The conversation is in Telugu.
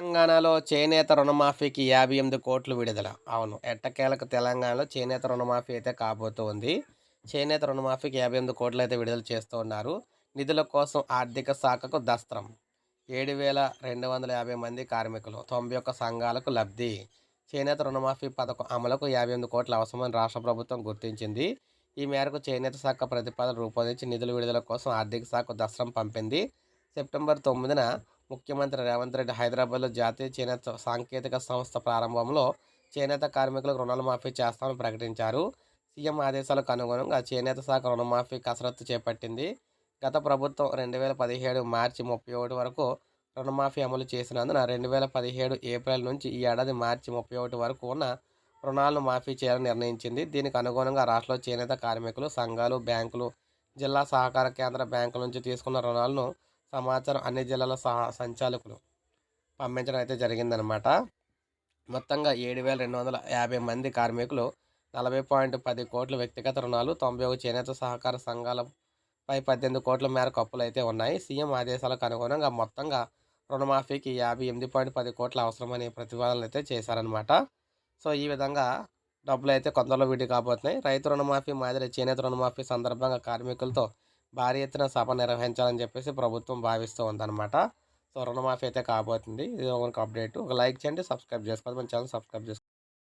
తెలంగాణలో చేనేత రుణమాఫీకి యాభై ఎనిమిది కోట్లు విడుదల. అవును ఎట్టకేలకు తెలంగాణలో చేనేత రుణమాఫీ అయితే కాబోతోంది. చేనేత రుణమాఫీకి యాభై ఎనిమిది కోట్లు అయితే విడుదల చేస్తూ ఉన్నారు నిధుల కోసం ఆర్థిక శాఖకు దస్త్రం. ఏడు వేల రెండు వందల యాభై మంది కార్మికులు తొంభై ఒక్క సంఘాలకు లబ్ధి. చేనేత రుణమాఫీ పథకం అమలుకు యాభై ఎనిమిది కోట్ల అవసరమని రాష్ట్ర ప్రభుత్వం గుర్తించింది. ఈ మేరకు చేనేత శాఖ ప్రతిపాదన రూపొందించి నిధుల విడుదల కోసం ఆర్థిక శాఖ దస్త్రం పంపింది. సెప్టెంబర్ తొమ్మిదిన ముఖ్యమంత్రి రేవంత్ రెడ్డి హైదరాబాద్లో జాతీయ చేనేత సాంకేతిక సంస్థ ప్రారంభంలో చేనేత కార్మికులకు రుణాలు మాఫీ చేస్తామని ప్రకటించారు. సీఎం ఆదేశాలకు అనుగుణంగా చేనేత శాఖ రుణమాఫీ కసరత్తు చేపట్టింది. గత ప్రభుత్వం రెండు వేల పదిహేడు మార్చి ముప్పై ఒకటి వరకు రుణమాఫీ అమలు చేసినందున రెండు వేల పదిహేడు ఏప్రిల్ నుంచి ఈ ఏడాది మార్చి ముప్పై ఒకటి వరకు ఉన్న రుణాలను మాఫీ చేయాలని నిర్ణయించింది. దీనికి అనుగుణంగా రాష్ట్రంలో చేనేత కార్మికులు సంఘాలు బ్యాంకులు జిల్లా సహకార కేంద్ర బ్యాంకుల నుంచి తీసుకున్న రుణాలను సమాచారం అన్ని జిల్లాల సహా సంచాలకులు పంపించడం అయితే జరిగిందనమాట మొత్తంగా ఏడు వేల రెండు వందల యాభై మంది కార్మికులు నలభై పాయింట్ పది కోట్ల వ్యక్తిగత రుణాలు తొంభై ఒక చేనేత సహకార సంఘాలపై పద్దెనిమిది కోట్ల మేరకు అప్పులు అయితే ఉన్నాయి. సీఎం ఆదేశాలకు అనుగుణంగా మొత్తంగా రుణమాఫీకి యాభై ఎనిమిది పాయింట్ పది కోట్ల అవసరమని ప్రతిపాదనలు అయితే చేశారనమాట సో ఈ విధంగా డబ్బులు అయితే కొందరిలో విడి కాబోతున్నాయి. రైతు రుణమాఫీ మాదిరి చేనేత రుణమాఫీ సందర్భంగా కార్మికులతో భారీ ఎత్తున సభ నిర్వహించాలని చెప్పేసి ప్రభుత్వం భావిస్తూ ఉందన్నమాట. సో రుణమాఫీ అయితే కాబోతుంది. ఇది ఒక అప్డేట్. ఒక లైక్ చేయండి సబ్స్క్రైబ్ చేసుకోవాలి మన ఛానల్ సబ్స్క్రైబ్ చేసుకోండి.